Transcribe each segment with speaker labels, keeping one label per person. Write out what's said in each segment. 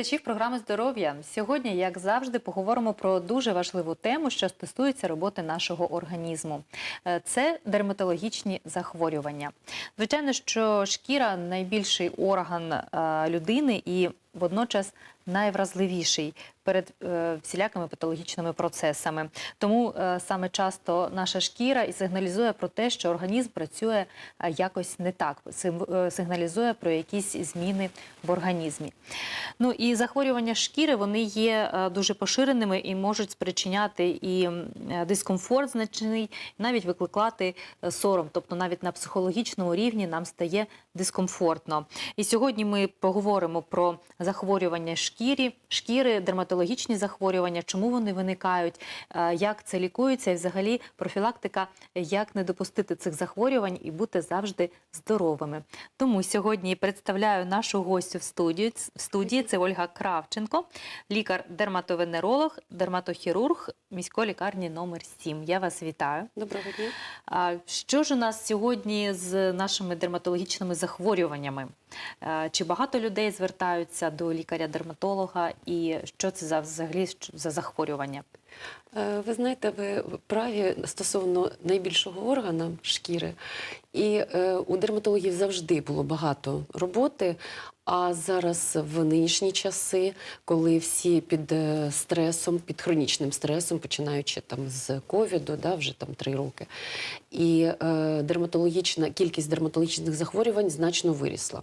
Speaker 1: Глядачів програми здоров'я. Сьогодні, як завжди, поговоримо про дуже важливу тему, що стосується роботи нашого організму. Е, Це дерматологічні захворювання. Звичайно, що шкіра найбільший орган е, людини і водночас найвразливіший перед е, всілякими патологічними процесами. Тому е, саме часто наша шкіра і сигналізує про те, що організм працює е, якось не так, сигналізує про якісь зміни в організмі. Ну і захворювання шкіри вони є дуже поширеними і можуть спричиняти і дискомфорт значний, навіть викликати сором. Тобто навіть на психологічному рівні нам стає дискомфортно. І сьогодні ми поговоримо про захворювання шкірі, шкіри, дерматологічні захворювання, чому вони виникають, е, як це лікується, і взагалі профілактика, як не допустити цих захворювань і бути завжди здоровими. Тому сьогодні представляю нашу гостю в студії. В студії це Ольга Кравченко, лікар-дерматовенеролог, дерматохірург міської лікарні номер 7. Я вас вітаю.
Speaker 2: Доброго дня.
Speaker 1: Що ж у нас сьогодні з нашими дерматологічними захворюваннями? Е, Чи багато людей звертаються до лікаря-дерматолога, і що це за взагалі за захворювання?
Speaker 2: Е, Ви знаєте, ви праві стосовно найбільшого органа шкіри, і е, у дерматологів завжди було багато роботи. А зараз в нинішні часи, коли всі під е, стресом, під хронічним стресом, починаючи там з ковіду, да, вже там три роки, і е, дерматологічна кількість дерматологічних захворювань значно вирісла.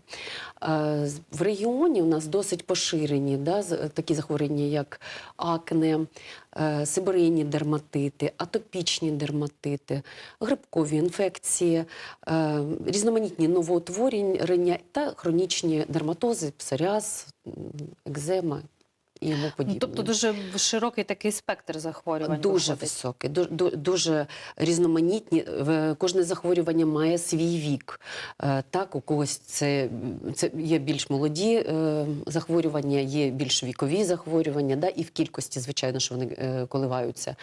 Speaker 2: Е, в регіоні у нас досить поширені да, такі захворювання, як акне, сибирейні дерматити, атопічні дерматити, грибкові інфекції, е, різноманітні новоутворення та хронічні дерматози, псоріаз, екзема і йому
Speaker 1: Ну,
Speaker 2: подібне.
Speaker 1: тобто дуже широкий такий спектр захворювань.
Speaker 2: Дуже
Speaker 1: виходить.
Speaker 2: високий, ду- ду- дуже різноманітні. Кожне захворювання має свій вік. Е, Так, у когось це, це є більш молоді е, захворювання, є більш вікові захворювання, да, і в кількості, звичайно, що вони е, коливаються.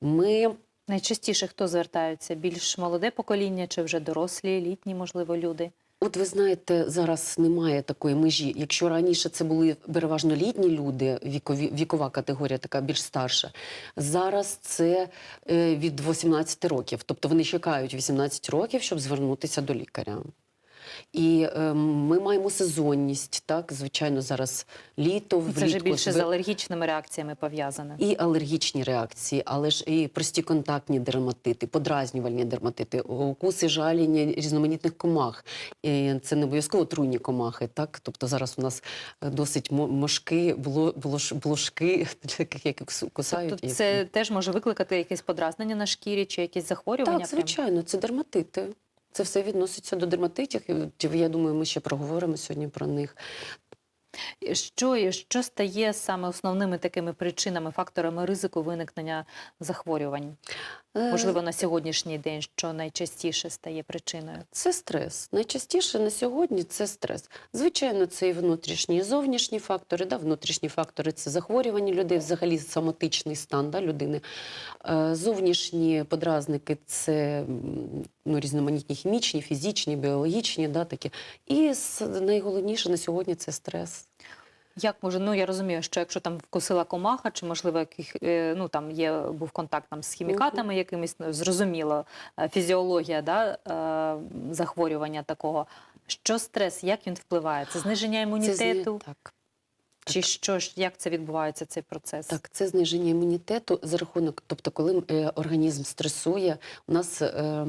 Speaker 2: Ми
Speaker 1: Найчастіше хто звертаються? Більш молоде покоління чи вже дорослі, літні, можливо, люди?
Speaker 2: От ви знаєте, зараз немає такої межі. Якщо раніше це були переважно літні люди, вікові, вікова категорія, така більш старша, зараз це е, від 18 років. Тобто вони чекають 18 років, щоб звернутися до лікаря. І е, ми маємо сезонність, так, звичайно, зараз літо,
Speaker 1: Ну, Це вже більше з алергічними реакціями пов'язане.
Speaker 2: і алергічні реакції, але ж і прості контактні дерматити, подразнювальні дерматити, укуси жаління різноманітних комах. І це не обов'язково труйні комахи. Так, тобто зараз у нас е, досить мошки, бло, блош, блошки, таких як кусають.
Speaker 1: Тобто
Speaker 2: і-
Speaker 1: це теж може викликати якесь подразнення на шкірі чи якісь захворювання?
Speaker 2: так, звичайно, це дерматити. Це все відноситься до дерматитів. Я думаю, ми ще проговоримо сьогодні про них.
Speaker 1: Що, що стає саме основними такими причинами, факторами ризику виникнення захворювань?
Speaker 2: Е,
Speaker 1: Можливо, на сьогоднішній день, що найчастіше стає причиною?
Speaker 2: Це стрес. Найчастіше на сьогодні це стрес. Звичайно, це і внутрішні, і зовнішні фактори. Да? Внутрішні фактори це захворювання людей, взагалі соматичний стан да, людини. Е, Зовнішні подразники це ну, різноманітні хімічні, фізичні, біологічні. Да, такі. І найголовніше на сьогодні це стрес.
Speaker 1: Як може, ну я розумію, що якщо там вкусила комаха, чи можливо яких е, ну там є був контакт там з хімікатами, якимись ну, зрозуміло, е, фізіологія да, е, захворювання такого. Що стрес, як він впливає? Це зниження імунітету?
Speaker 2: Це, так.
Speaker 1: Чи що ж, як це відбувається, цей процес?
Speaker 2: Так, це зниження імунітету за рахунок, тобто, коли е, організм стресує, у нас е,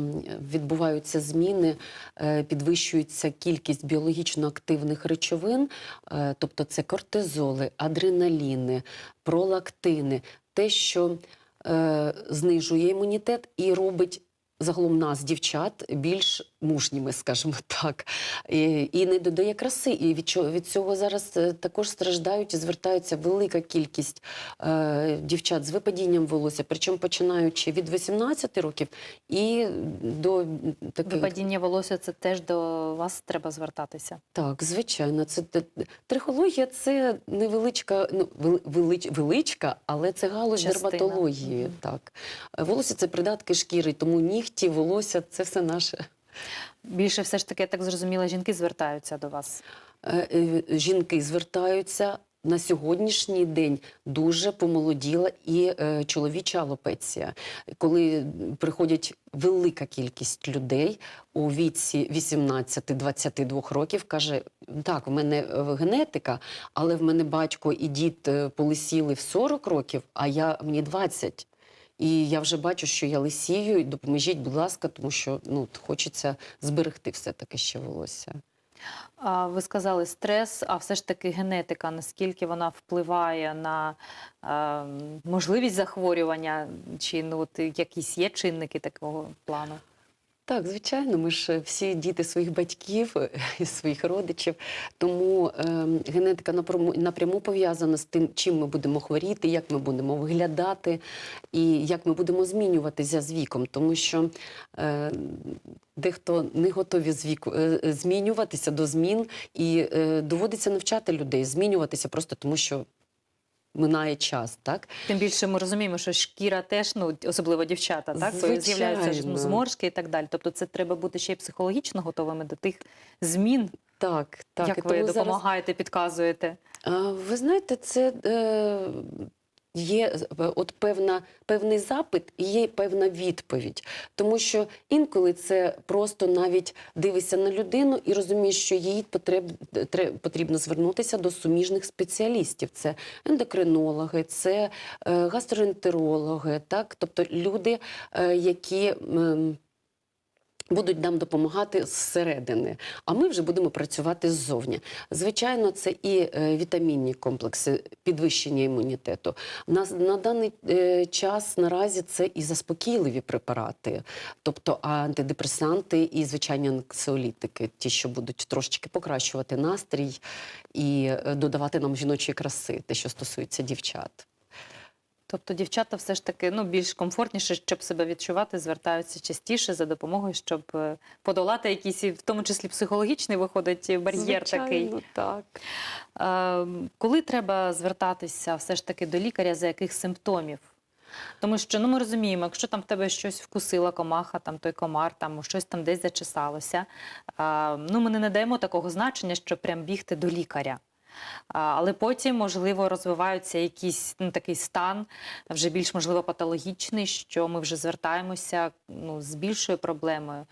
Speaker 2: відбуваються зміни, е, підвищується кількість біологічно активних речовин, е, тобто це кортизоли, адреналіни, пролактини, те, що е, знижує імунітет і робить. Загалом нас, дівчат, більш мужніми, скажімо так, і, і не додає краси. І від, чого- від цього зараз е, також страждають і звертаються велика кількість е, дівчат з випадінням волосся, причому починаючи від 18 років і до таких.
Speaker 1: Випадіння волосся це теж до вас треба звертатися.
Speaker 2: Так, звичайно, це трихологія це невеличка, ну вели- велич, величка, але це галузь
Speaker 1: Частина.
Speaker 2: дерматології.
Speaker 1: Мгм.
Speaker 2: Так, Е, волосся це придатки шкіри, тому нігті, волосся це все наше.
Speaker 1: Більше все ж таки, я так зрозуміла, жінки звертаються до вас.
Speaker 2: е, е, жінки звертаються. На сьогоднішній день дуже помолоділа і е, чоловіча алопеція, коли приходять велика кількість людей у віці 18-22 років, каже: так, в мене генетика, але в мене батько і дід полисіли в 40 років, а я мені 20. І я вже бачу, що я лисію, допоможіть, будь ласка, тому що ну, хочеться зберегти все-таки ще волосся.
Speaker 1: А ви сказали стрес, а все ж таки генетика, наскільки вона впливає на е, можливість захворювання, чи ну, от, якісь є чинники такого плану?
Speaker 2: Так, звичайно, ми ж всі діти своїх батьків і своїх родичів. Тому е, генетика напряму, напряму пов'язана з тим, чим ми будемо хворіти, як ми будемо виглядати і як ми будемо змінюватися з віком. Тому що е, дехто не готові з віку е, е, змінюватися до змін, і е, доводиться навчати людей змінюватися просто тому, що минає час. Так?
Speaker 1: Тим більше ми розуміємо, що шкіра теж, ну особливо дівчата, так
Speaker 2: Звичайно.
Speaker 1: з'являються ну, зморшки і так далі. Тобто, це треба бути ще й психологічно готовими до тих змін,
Speaker 2: Так, так.
Speaker 1: як
Speaker 2: І
Speaker 1: ви
Speaker 2: допомагаєте, зараз-
Speaker 1: підказуєте.
Speaker 2: Ви знаєте, це е, є е, от певна, певний запит і є певна відповідь. Тому що інколи це просто навіть дивишся на людину і розумієш, що їй потреб, тре- потрібно звернутися до суміжних спеціалістів. Це ендокринологи, це е, гастроентерологи, так? тобто люди, е, які. Будуть нам допомагати зсередини, а ми вже будемо працювати ззовні. Звичайно, це і е, вітамінні комплекси підвищення імунітету. На, на даний е, час наразі це і заспокійливі препарати, тобто антидепресанти і звичайні анксіолітики, ті, що будуть трошечки покращувати настрій і е, додавати нам жіночої краси, те, що стосується дівчат.
Speaker 1: Тобто дівчата все ж таки ну, більш комфортніше, щоб себе відчувати, звертаються частіше за допомогою, щоб е, подолати якийсь, в тому числі психологічний, виходить бар'єр такий.
Speaker 2: Так.
Speaker 1: Е, Коли треба звертатися все ж таки до лікаря, за яких симптомів? Тому що ну, ми розуміємо, якщо там в тебе щось вкусила комаха, там той комар, там щось там десь зачесалося, е, ну, ми не надаємо такого значення, що прям бігти до лікаря. Але потім, можливо, розвиваються якийсь ну, такий стан, вже більш можливо патологічний, що ми вже звертаємося ну, з більшою проблемою.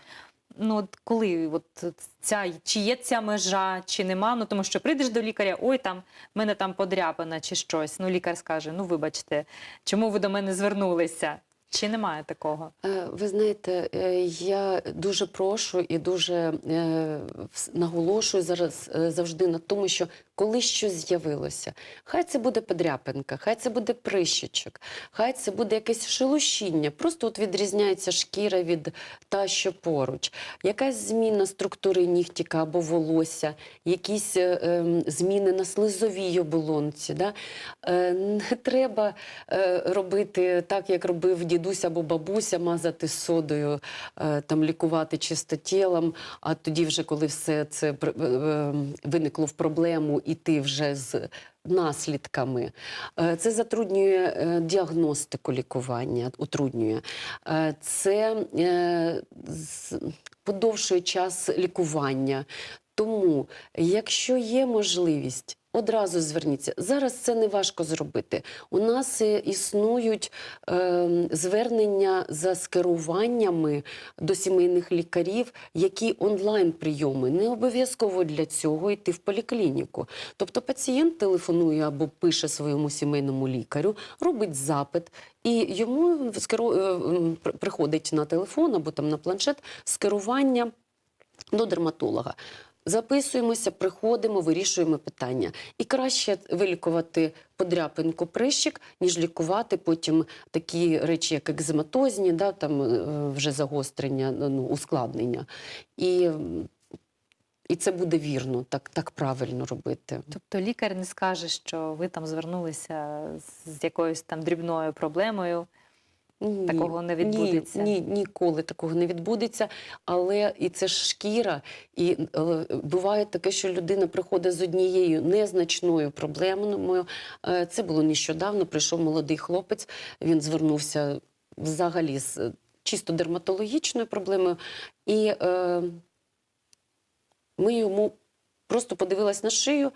Speaker 1: Ну, от коли от ця, чи є ця межа, чи нема, ну тому що прийдеш до лікаря, ой, там в мене там подряпина чи щось. Ну, лікар скаже: ну вибачте, чому ви до мене звернулися? Чи немає такого?
Speaker 2: Е, Ви знаєте, е, я дуже прошу і дуже е, наголошую зараз завжди на тому, що коли щось з'явилося, хай це буде подряпинка, хай це буде прищичок, хай це буде якесь шелушіння. Просто от відрізняється шкіра від та, що поруч, якась зміна структури нігтіка або волосся, якісь ем, зміни на слизовій оболонці. Да? Не треба робити так, як робив дідусь або бабуся, мазати содою, е, там лікувати чистотілом. А тоді, вже коли все це е, е, виникло в проблему, іти вже з наслідками. Це затруднює діагностику лікування, утруднює. Це подовшує час лікування. Тому, якщо є можливість, одразу зверніться. Зараз це не важко зробити. У нас е, існують е, звернення за скеруваннями до сімейних лікарів, які онлайн прийоми. Не обов'язково для цього йти в поліклініку. Тобто пацієнт телефонує або пише своєму сімейному лікарю, робить запит, і йому скеру... е, приходить на телефон або там на планшет скерування до дерматолога. Записуємося, приходимо, вирішуємо питання. І краще вилікувати подряпинку прищик, ніж лікувати потім такі речі, як екзематозні, да, там е, вже загострення, ну, ускладнення. І, і це буде вірно, так, так правильно робити.
Speaker 1: Тобто лікар не скаже, що ви там звернулися з якоюсь там дрібною проблемою.
Speaker 2: Ні,
Speaker 1: Такого не відбудеться?
Speaker 2: Ні, ні, ніколи такого не відбудеться. Але і це ж шкіра. І е, буває таке, що людина приходить з однією незначною проблемою. Е, це було нещодавно. Прийшов молодий хлопець. Він звернувся взагалі з е, чисто дерматологічною проблемою, і е, ми йому просто подивилась на шию.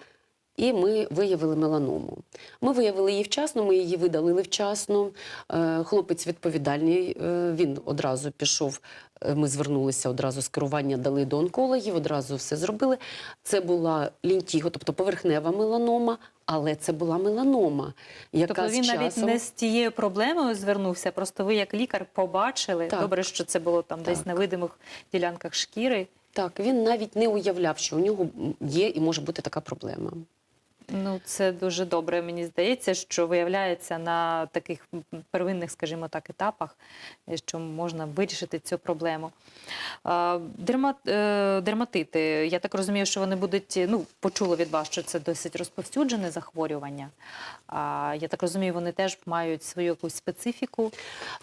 Speaker 2: І ми виявили меланому. Ми виявили її вчасно, ми її видалили вчасно. Е, Хлопець відповідальний, е, він одразу пішов. е, Ми звернулися одразу з керування, дали до онкологів, одразу все зробили. Це була лінтіго, тобто поверхнева меланома, але це була меланома, яка
Speaker 1: Тобто він
Speaker 2: з
Speaker 1: навіть не з тією проблемою звернувся, просто ви як лікар побачили.
Speaker 2: Так.
Speaker 1: Добре, що це було там десь на видимих ділянках шкіри.
Speaker 2: Так, він навіть не уявляв, що у нього є і може бути така проблема.
Speaker 1: Ну, це дуже добре. Мені здається, що виявляється на таких первинних, скажімо так, етапах, е, що можна вирішити цю проблему. Дермат, е, дерматити, я так розумію, що вони будуть, ну, почула від вас, що це досить розповсюджене захворювання. Я так розумію, вони теж мають свою якусь специфіку,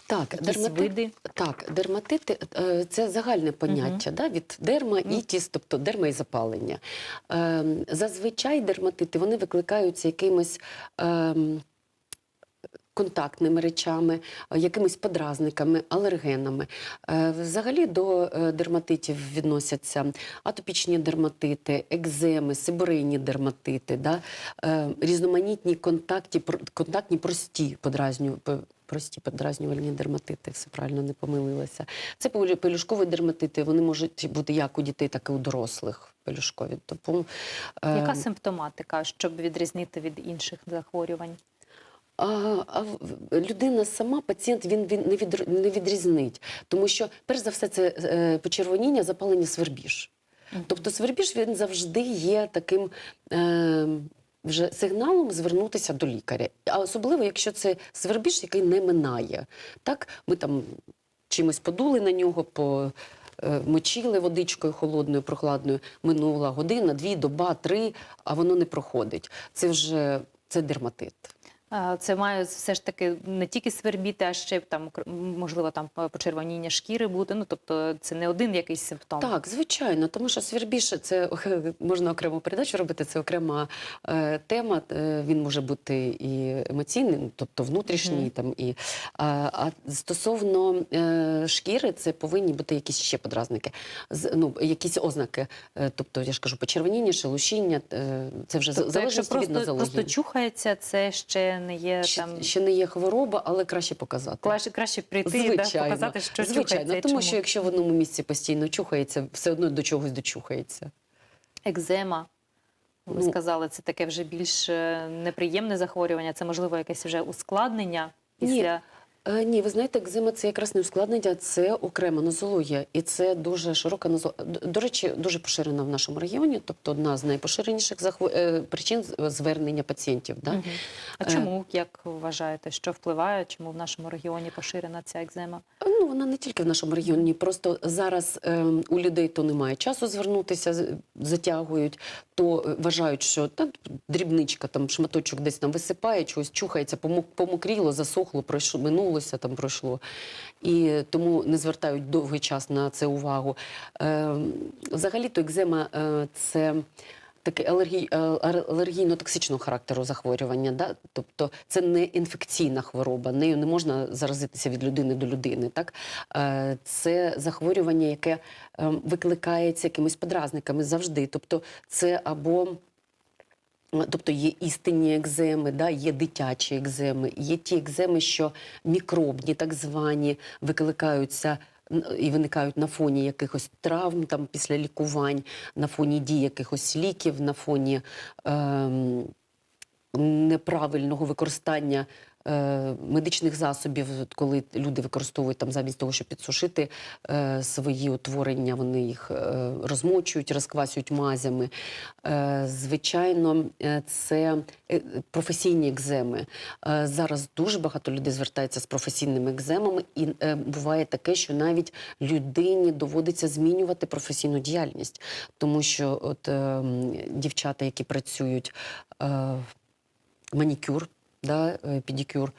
Speaker 2: Так, дерматит,
Speaker 1: види.
Speaker 2: так, дерматити е, це загальне поняття да, від дерма,
Speaker 1: Ну.
Speaker 2: ітіс, тобто дерма і запалення. Е, Зазвичай дерматити вони викликаються якимось. ем, Контактними речами, е, якимись подразниками, алергенами. Е, Взагалі до е, дерматитів відносяться атопічні дерматити, екземи, сибирейні дерматити, да? е, різноманітні контакті, контактні прості подразню, прості подразнювальні дерматити, все правильно не помилилася. Це пелю- пелюшкові дерматити, вони можуть бути як у дітей, так і у дорослих пелюшкові. Тому, е,
Speaker 1: Яка симптоматика, щоб відрізнити від інших захворювань?
Speaker 2: А, а людина сама, пацієнт, він, він не, від, не відрізнить. Тому що, перш за все, це е, почервоніння, запалення свербіж. Тобто свербіж він завжди є таким е, вже сигналом звернутися до лікаря. А особливо, якщо це свербіж, який не минає. Так, ми там чимось подули на нього, по. е, Мочили водичкою холодною, прохладною, минула година, дві, доба, три, а воно не проходить. Це вже це дерматит.
Speaker 1: Це має все ж таки не тільки свербіти, а ще там можливо там почервоніння шкіри бути. Ну тобто це не один якийсь симптом.
Speaker 2: Так, звичайно, тому що свірбіше це можна окрему передачу робити, це окрема е, тема. Е, він може бути і емоційний, ну, тобто внутрішній
Speaker 1: Мгм.
Speaker 2: там і а, а стосовно е, шкіри, це повинні бути якісь ще подразники, з ну якісь ознаки. Е, тобто, я ж кажу, почервоніння, шелушіння, е, це вже
Speaker 1: Тобто, якщо
Speaker 2: від нозології.
Speaker 1: просто чухається, це ще не є
Speaker 2: Ще,
Speaker 1: там
Speaker 2: ще не є хвороба, але краще показати.
Speaker 1: краще, краще прийти да, показати, що
Speaker 2: звичайно,
Speaker 1: чухається.
Speaker 2: тому
Speaker 1: чому.
Speaker 2: що якщо в одному місці постійно чухається, все одно до чогось дочухається.
Speaker 1: екзема. Ви
Speaker 2: Ну,
Speaker 1: сказали, це таке вже більш е, неприємне захворювання. Це можливо якесь вже ускладнення після
Speaker 2: Е, Ні, ви знаєте, екзема це якраз не ускладнення, це окрема нозологія. І це дуже широка нозологія. До, речі, дуже поширена в нашому регіоні, тобто одна з найпоширеніших захво... е, причин звернення пацієнтів. Да?
Speaker 1: Мгм. А
Speaker 2: Е.
Speaker 1: чому, як вважаєте, що впливає, чому в нашому регіоні поширена ця екзема?
Speaker 2: Ну, вона не тільки в нашому регіоні, просто зараз е, у людей то немає часу звернутися, затягують, то вважають, що та, дрібничка, там шматочок десь там висипає, чогось чухається, помокріло, засохло, пройшло, минулося, там пройшло. І тому не звертають довгий час на це увагу. Е, взагалі-то екзема е, це. Таке е, алергійно-токсичного характеру захворювання, да? тобто це не інфекційна хвороба, нею не можна заразитися від людини до людини. Так? Е, Це захворювання, яке е, викликається якимись подразниками завжди. Тобто це або Тобто є істинні екземи, да, є дитячі екземи, є ті екземи, що мікробні, так звані, викликаються і виникають на фоні якихось травм там, після лікувань, на фоні дій якихось ліків, на фоні ем, неправильного використання е, медичних засобів, коли люди використовують там замість того, щоб підсушити е, свої утворення, вони їх е, розмочують, розквасюють мазями. Звичайно, це професійні екземи. Зараз дуже багато людей звертається з професійними екземами, і буває таке, що навіть людині доводиться змінювати професійну діяльність, тому що от е, дівчата, які працюють. Манікюр, да, е, педикюр.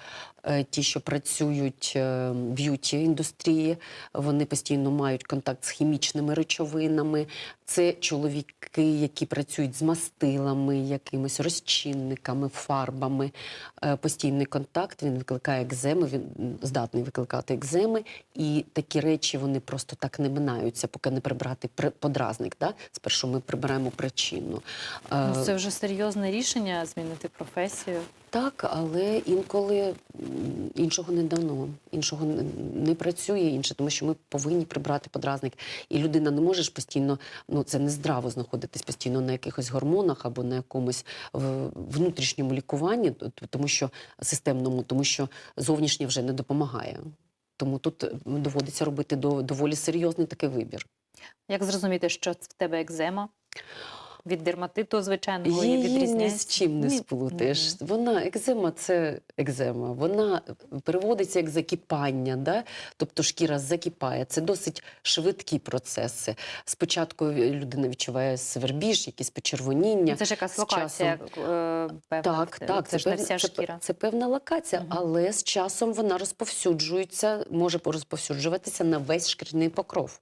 Speaker 2: Е, ті, що працюють е, в б'юті індустрії, вони постійно мають контакт з хімічними речовинами. Це чоловіки, які працюють з мастилами, якимись розчинниками, фарбами. Е, Постійний контакт він викликає екземи, він здатний викликати екземи. І такі речі вони просто так не минаються, поки не прибрати при- подразник. Да? Спершу ми прибираємо причину.
Speaker 1: Ну, це вже серйозне рішення змінити професію.
Speaker 2: так, але інколи іншого не дано, іншого не, працює інше, тому що ми повинні прибрати подразник. І людина не може постійно, ну це не здраво знаходитись постійно на якихось гормонах або на якомусь внутрішньому лікуванні, тому що системному, тому що зовнішнє вже не допомагає. Тому тут е, доводиться робити до, доволі серйозний такий вибір.
Speaker 1: Як зрозуміти, що в тебе екзема? Від дерматиту звичайного
Speaker 2: Її ні з чим не сплутаєш. Вона екзема це екзема. Вона переводиться як закипання, да? тобто шкіра закипає. Це досить швидкі процеси. Спочатку людина відчуває свербіж, якісь почервоніння.
Speaker 1: Це ж якась локація, е, певна.
Speaker 2: Так, так,
Speaker 1: це, ж не
Speaker 2: певна-
Speaker 1: вся шкіра.
Speaker 2: Це певна локація,
Speaker 1: Мгм.
Speaker 2: але з часом вона розповсюджується, може порозповсюджуватися на весь шкіряний покров.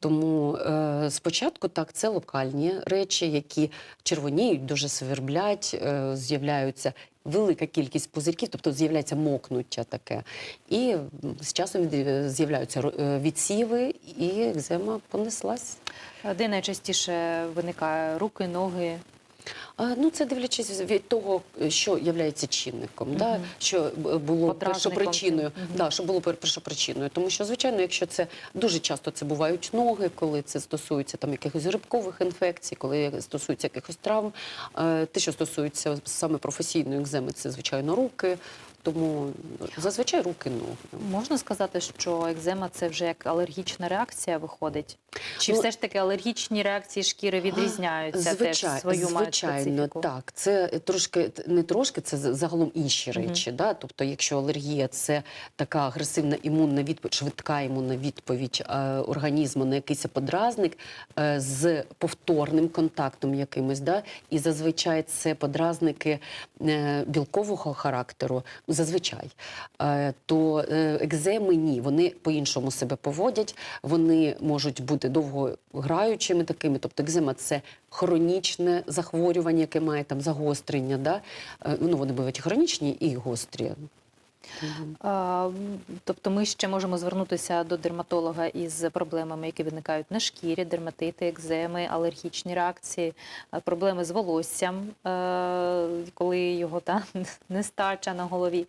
Speaker 2: Тому е, спочатку так, це локальні речі, які червоніють, дуже сверблять, е, з'являються велика кількість пузирків, тобто з'являється мокнуття таке. І з часом з'являються е, відсіви, і екзема понеслась.
Speaker 1: Де найчастіше виникає руки, ноги.
Speaker 2: Ну, це дивлячись від того, що є чинником, да? Що було першопричиною.
Speaker 1: угу.
Speaker 2: Да, що було першопричиною. Тому що, звичайно, якщо це дуже часто це бувають ноги, коли це стосується там якихось грибкових інфекцій, коли стосується якихось травм. Е, Те, що стосується саме професійної екземи, це звичайно руки. Тому зазвичай руки ноги.
Speaker 1: Можна сказати, що екзема це вже як алергічна реакція виходить? Чи
Speaker 2: Ну,
Speaker 1: все ж таки алергічні реакції шкіри відрізняються теж свою мають
Speaker 2: звичайно,
Speaker 1: специфіку?
Speaker 2: так. Це трошки не трошки, це загалом інші речі. Да? Тобто, якщо алергія це така агресивна імунна відповідь, швидка імунна відповідь е, організму на якийсь подразник е, з повторним контактом якимось, да? і зазвичай це подразники е, білкового характеру, зазвичай, е, то е, екземи ні, вони по-іншому себе поводять, вони можуть бути довгограючими такими. Тобто екзема це хронічне захворювання, яке має там загострення. Да? Е, Ну, вони бувають хронічні і гострі.
Speaker 1: Тобто ми ще можемо звернутися до дерматолога із проблемами, які виникають на шкірі, дерматити, екземи, алергічні реакції, проблеми з волоссям, коли його та нестача на голові.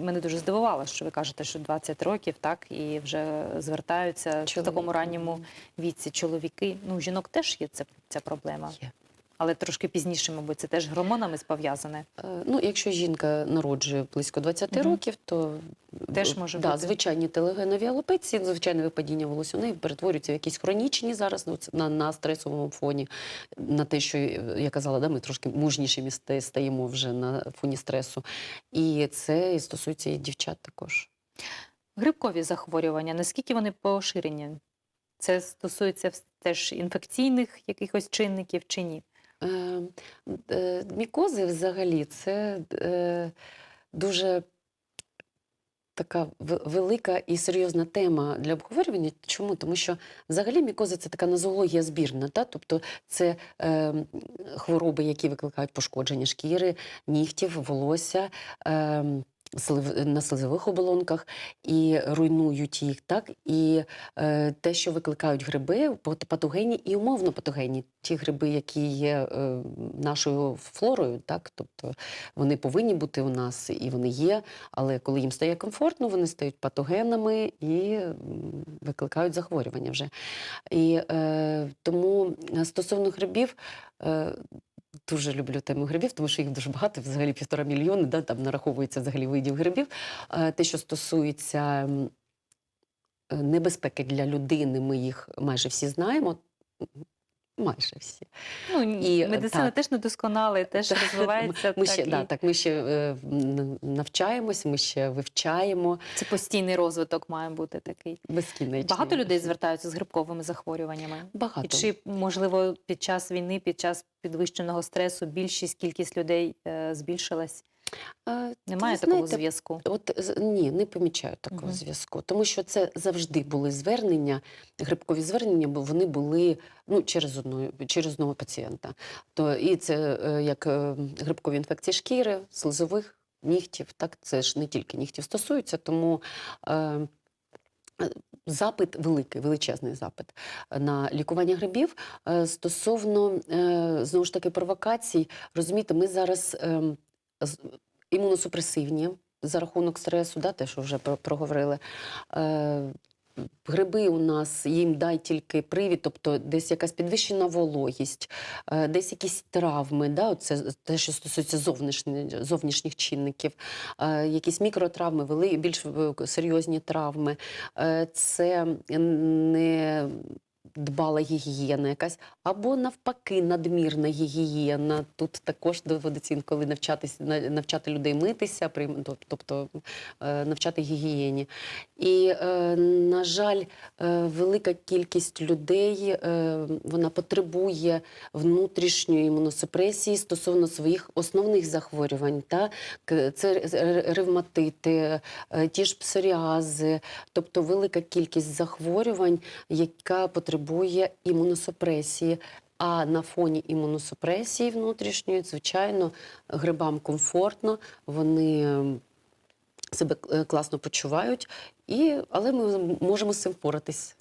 Speaker 1: Мене дуже здивувало, що ви кажете, що 20 років, так, і вже звертаються в такому ранньому віці чоловіки. Ну, жінок теж є ця, ця проблема,
Speaker 2: Є.
Speaker 1: але трошки пізніше, мабуть, це теж гормонами пов'язане.
Speaker 2: Е, Ну, якщо жінка народжує близько 20
Speaker 1: Мгм.
Speaker 2: років, то
Speaker 1: Теж
Speaker 2: е,
Speaker 1: може
Speaker 2: да,
Speaker 1: бути.
Speaker 2: звичайні телегенові алопеції, звичайне випадіння волосся, вони перетворюються в якісь хронічні зараз ну, на, на стресовому фоні, на те, що е, я казала, да, ми трошки мужнішими ста- стаємо вже на фоні стресу. І це і стосується і дівчат також.
Speaker 1: Грибкові захворювання, наскільки вони поширені? Це стосується теж інфекційних якихось чинників чи ні?
Speaker 2: Е, е, Мікози взагалі це е, дуже така велика і серйозна тема для обговорювання. Чому? Тому що взагалі мікози це така нозологія збірна, та? тобто це е, хвороби, які викликають пошкодження шкіри, нігтів, волосся. Е, слив- на слизових оболонках і руйнують їх, так і е, те, що викликають гриби, пат- патогенні і умовно патогенні. Ті гриби, які є е, нашою флорою, так тобто вони повинні бути у нас і вони є, але коли їм стає комфортно, вони стають патогенами і викликають захворювання вже. І е, тому стосовно грибів. Е, Дуже люблю тему грибів, тому що їх дуже багато, взагалі півтора мільйони, да, там нараховується взагалі видів грибів. Е, Те, що стосується е, небезпеки для людини, ми їх майже всі знаємо. Майже всі.
Speaker 1: Ну,
Speaker 2: І, е,
Speaker 1: медицина
Speaker 2: так.
Speaker 1: теж не досконала і теж розвивається.
Speaker 2: Ми
Speaker 1: так,
Speaker 2: ще,
Speaker 1: і
Speaker 2: да, так, ми ще е, навчаємось, ми ще вивчаємо
Speaker 1: Це постійний розвиток має бути такий.
Speaker 2: безкінечно.
Speaker 1: Багато людей звертаються з грибковими захворюваннями.
Speaker 2: Багато.
Speaker 1: І чи можливо під час війни, під час підвищеного стресу, більшість кількість людей е, збільшилась?
Speaker 2: Е,
Speaker 1: Немає такого
Speaker 2: знаєте,
Speaker 1: зв'язку.
Speaker 2: От ні, не помічаю такого
Speaker 1: Мгм.
Speaker 2: зв'язку, тому що це завжди були звернення, грибкові звернення, бо вони були ну через одного через одного пацієнта. То і це е, як е, грибкові інфекції шкіри, слизових нігтів. Так це ж не тільки нігтів стосується, тому. Е, Запит великий, величезний запит на лікування грибів. Стосовно знову ж таки провокацій, розумієте, ми зараз ем, імуносупресивні за рахунок стресу, да, те, що вже проговорили. Е, Гриби у нас їм дай тільки привід, тобто десь якась підвищена вологість, е, десь якісь травми, да, це те, що стосується зовнішніх, зовнішніх чинників, е, якісь мікротравми, вели, більш е, серйозні травми. Це не дбала гігієна якась, або навпаки, надмірна гігієна. Тут також доводиться інколи навчатися, навчати людей митися, прийм- тобто е, навчати гігієні. І, е, на жаль, е, велика кількість людей вона потребує внутрішньої імуносупресії стосовно своїх основних захворювань. Та? Це ревматити, ті ж псоріази, тобто велика кількість захворювань, яка потребує імуносупресії. А на фоні імуносупресії внутрішньої, звичайно, грибам комфортно, вони ем, себе е, класно почувають, і, але ми можемо з цим впоратись.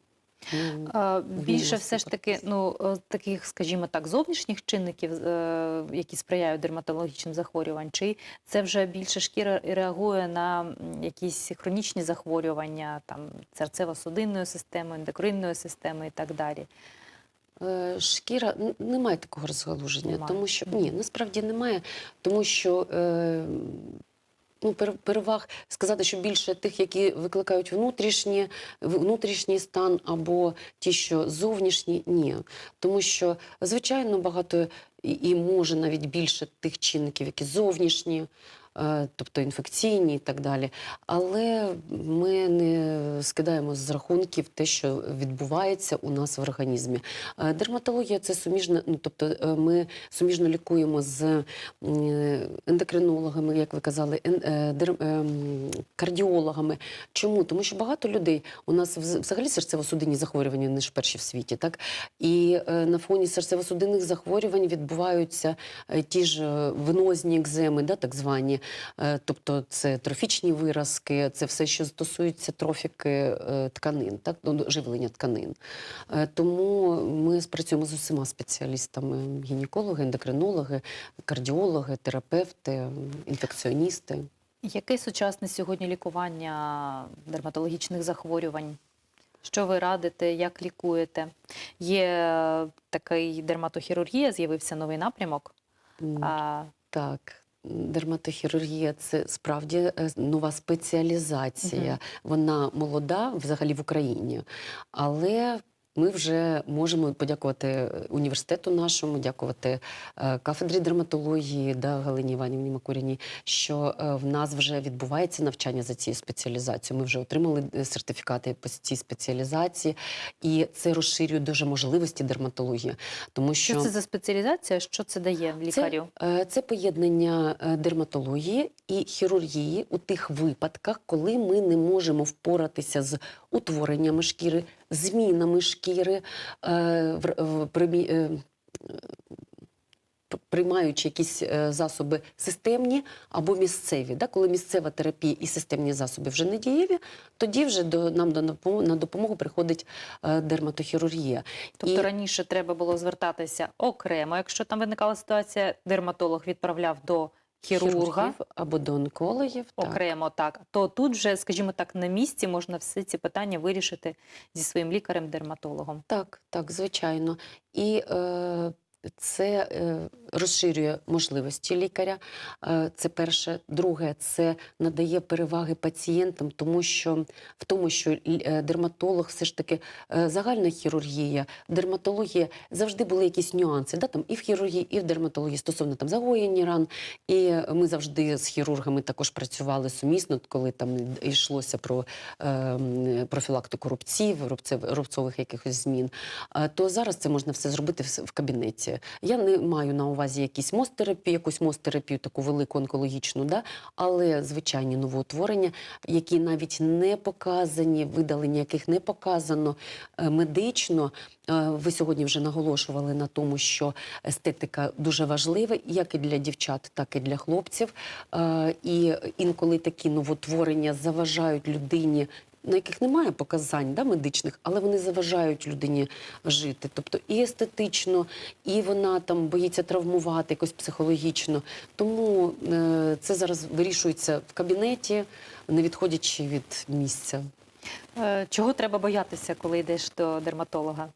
Speaker 1: Більше все ж таки, ну таких, скажімо так, зовнішніх чинників, е, які сприяють дерматологічним захворюванням, чи це вже більше шкіра реагує на якісь хронічні захворювання, там серцево-судинної системи, ендокринної системи і так далі.
Speaker 2: Е, Шкіра немає такого розгалуження,
Speaker 1: Немає.
Speaker 2: тому що ні, насправді немає, тому що е, ну, переваг сказати, що більше тих, які викликають внутрішні, внутрішній стан або ті, що зовнішні, ні. Тому що, звичайно, багато і, і може навіть більше тих чинників, які зовнішні. Е, Тобто інфекційні і так далі. Але ми не скидаємо з рахунків те, що відбувається у нас в організмі. Е, Дерматологія це суміжна, ну тобто е, ми суміжно лікуємо з ендокринологами, як ви казали, ем, кардіологами. Чому? Тому що багато людей у нас взагалі серцево-судинні захворювання вони ж перші в світі, так і на фоні серцево-судинних захворювань відбуваються ті ж венозні екземи, да, так звані. Е, Тобто це трофічні виразки, це все, що стосується трофіки е, тканин, так ну, живлення тканин. Е, Тому ми спрацюємо з усіма спеціалістами: гінекологи, ендокринологи, кардіологи, терапевти, інфекціоністи.
Speaker 1: Яке сучасне сьогодні лікування дерматологічних захворювань? Що ви радите, як лікуєте? Є такий дерматохірургія, з'явився новий напрямок. А,
Speaker 2: Так. Дерматохірургія це справді е, нова спеціалізація.
Speaker 1: Угу.
Speaker 2: Вона молода взагалі в Україні, але ми вже можемо подякувати е, університету нашому, дякувати е, кафедрі дерматології да, Галині Іванівні Макуріній, що е, в нас вже відбувається навчання за цією спеціалізацією. Ми вже отримали сертифікати по цій спеціалізації, і це розширює дуже можливості дерматології, тому що
Speaker 1: що це за спеціалізація? Що це дає лікарю?
Speaker 2: це, це поєднання дерматології і хірургії у тих випадках, коли ми не можемо впоратися з утвореннями шкіри, змінами шкіри, е, в- примі- е, приймаючи якісь е, засоби системні або місцеві. Коли місцева терапія і системні засоби вже не дієві, тоді вже до, нам до на допомогу приходить дерматохірургія.
Speaker 1: Тобто
Speaker 2: І-
Speaker 1: раніше треба було звертатися окремо. Якщо там виникала ситуація, дерматолог відправляв до хірурга
Speaker 2: хірургів або до онкологів. так.
Speaker 1: окремо, так то тут вже, скажімо так, на місці можна всі ці питання вирішити зі своїм лікарем-дерматологом.
Speaker 2: Так, так, звичайно. І е, це е, розширює можливості лікаря. Е, це перше. Друге, це надає переваги пацієнтам, тому що в тому, що е, дерматолог все ж таки загальна хірургія, дерматологія завжди були якісь нюанси. Да? Там і в хірургії, і в дерматології стосовно там загоєння ран. І ми завжди з хірургами також працювали сумісно, коли там йшлося про е, профілактику рубців, рубцових якихось змін. То зараз це можна все зробити в кабінеті. Операція. Я не маю на увазі якісь мозтерапію, якусь мозтерапію, таку велику онкологічну, да? але звичайні новоутворення, які навіть не показані, видалення яких не показано е, медично. Е, Ви сьогодні вже наголошували на тому, що естетика дуже важлива, як і для дівчат, так і для хлопців. Е, І інколи такі новотворення заважають людині. На яких немає показань да, медичних, але вони заважають людині жити. Тобто і естетично, і вона там боїться травмувати якось психологічно. Тому е, це зараз вирішується в кабінеті, не відходячи від місця.
Speaker 1: Е, Чого треба боятися, коли йдеш до дерматолога?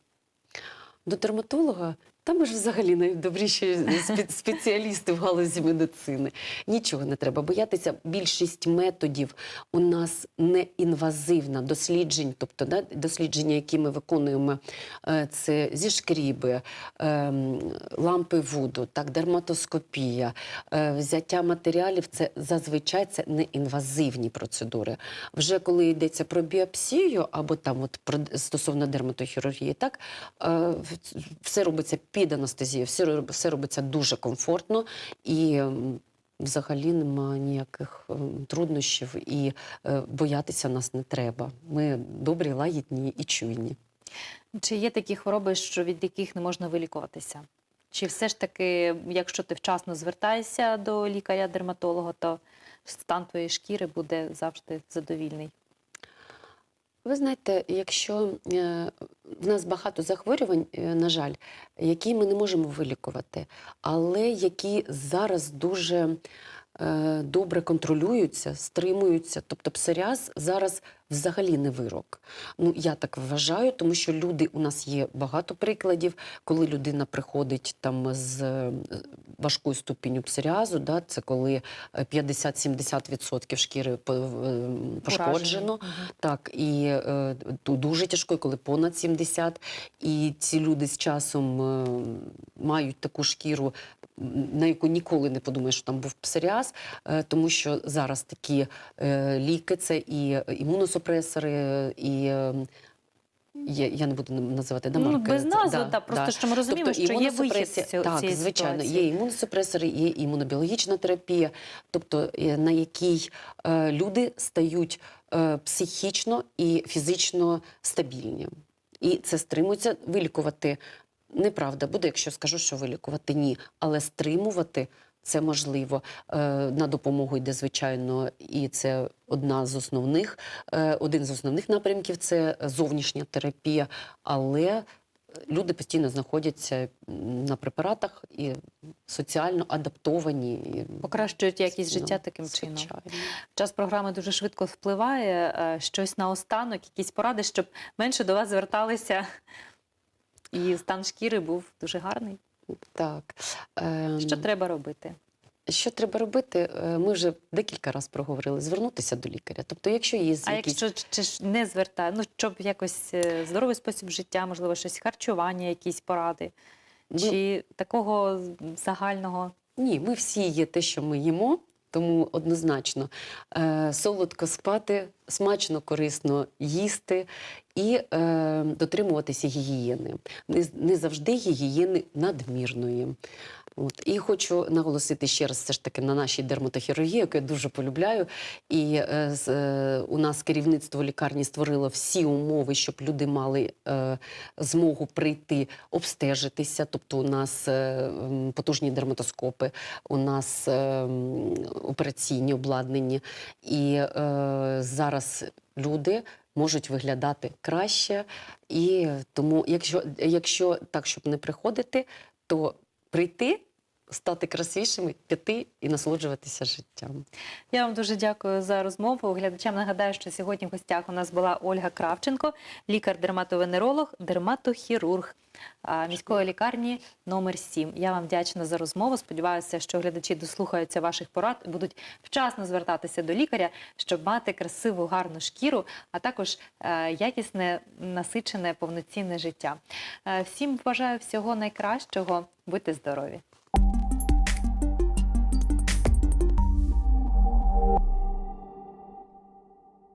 Speaker 2: До дерматолога там ми ж взагалі найдобріші спеціалісти в галузі медицини. Нічого не треба боятися. Більшість методів у нас не інвазивна досліджень, тобто да, дослідження, які ми виконуємо, е, це зі шкріби, ем, лампи вуду, так, дерматоскопія, е, взяття матеріалів це зазвичай це не інвазивні процедури. Вже коли йдеться про біопсію або там от про стосовно дерматохірургії, так е, все робиться під анестезією, все, все робиться дуже комфортно і. Взагалі немає ніяких ем, труднощів і е, боятися нас не треба. Ми добрі, лагідні і чуйні.
Speaker 1: Чи є такі хвороби, що від яких не можна вилікуватися? Чи все ж таки, якщо ти вчасно звертаєшся до лікаря-дерматолога, то стан твоєї шкіри буде завжди задовільний?
Speaker 2: Ви знаєте, якщо е, в нас багато захворювань, е, на жаль, які ми не можемо вилікувати, але які зараз дуже добре контролюються, стримуються. Тобто псоріаз зараз взагалі не вирок. Ну, я так вважаю, тому що люди у нас є багато прикладів, коли людина приходить там з е, важкою ступінню псоріазу, да, це коли е, 50-70% шкіри е, пошкоджено.
Speaker 1: Уражений.
Speaker 2: Так, і е, дуже тяжко, коли понад 70. І ці люди з часом е, мають таку шкіру, на яку ніколи не подумаєш, що там був псоріаз, е, тому що зараз такі е, ліки це і імуносупресори, і. е, Я, я не буду називати да,
Speaker 1: Ну, без назви,
Speaker 2: да,
Speaker 1: та, просто
Speaker 2: да.
Speaker 1: що ми розуміємо,
Speaker 2: Тобто
Speaker 1: що є вихід з
Speaker 2: Так, звичайно,
Speaker 1: ситуації.
Speaker 2: є імуносупресори, є імунобіологічна терапія, тобто е, на якій е, люди стають е, психічно і фізично стабільні. І це стримується вилікувати. Неправда буде, якщо скажу, що вилікувати ні, але стримувати це можливо. Е, На допомогу йде, звичайно, і це одна з основних, е, один з основних напрямків це зовнішня терапія, але люди постійно знаходяться на препаратах і соціально адаптовані.
Speaker 1: Покращують якість
Speaker 2: ну,
Speaker 1: життя таким чином. Час програми дуже швидко впливає. Е, Щось наостанок, якісь поради, щоб менше до вас зверталися. І стан шкіри був дуже гарний.
Speaker 2: Так. Ем,
Speaker 1: Що треба робити?
Speaker 2: Що треба робити? Е, Ми вже декілька разів проговорили. Звернутися до лікаря. Тобто, якщо є
Speaker 1: А якщо чи ж не звертає, ну щоб якось е, здоровий спосіб життя, можливо, щось харчування, якісь поради,
Speaker 2: Ми-
Speaker 1: чи такого загального
Speaker 2: Ні, ми всі є те, що ми їмо, тому однозначно е, солодко спати, смачно, корисно їсти і е, дотримуватися гігієни. Не, не завжди гігієни надмірної. От. І хочу наголосити ще раз все ж таки на нашій дерматохірургії, яку я дуже полюбляю. І е, е, у нас керівництво лікарні створило всі умови, щоб люди мали е, змогу прийти обстежитися. Тобто у нас е, потужні дерматоскопи, у нас е, операційні обладнані. І е, зараз люди можуть виглядати краще. І тому, якщо, якщо так, щоб не приходити, то прийти, стати красивішими, піти і насолоджуватися життям.
Speaker 1: Я вам дуже дякую за розмову. Глядачам нагадаю, що сьогодні в гостях у нас була Ольга Кравченко, лікар-дерматовенеролог, дерматохірург міської лікарні номер 7. Я вам вдячна за розмову. Сподіваюся, що глядачі дослухаються ваших порад і будуть вчасно звертатися до лікаря, щоб мати красиву, гарну шкіру, а також е, якісне, насичене, повноцінне життя. Е, всім бажаю всього найкращого. Будьте здорові!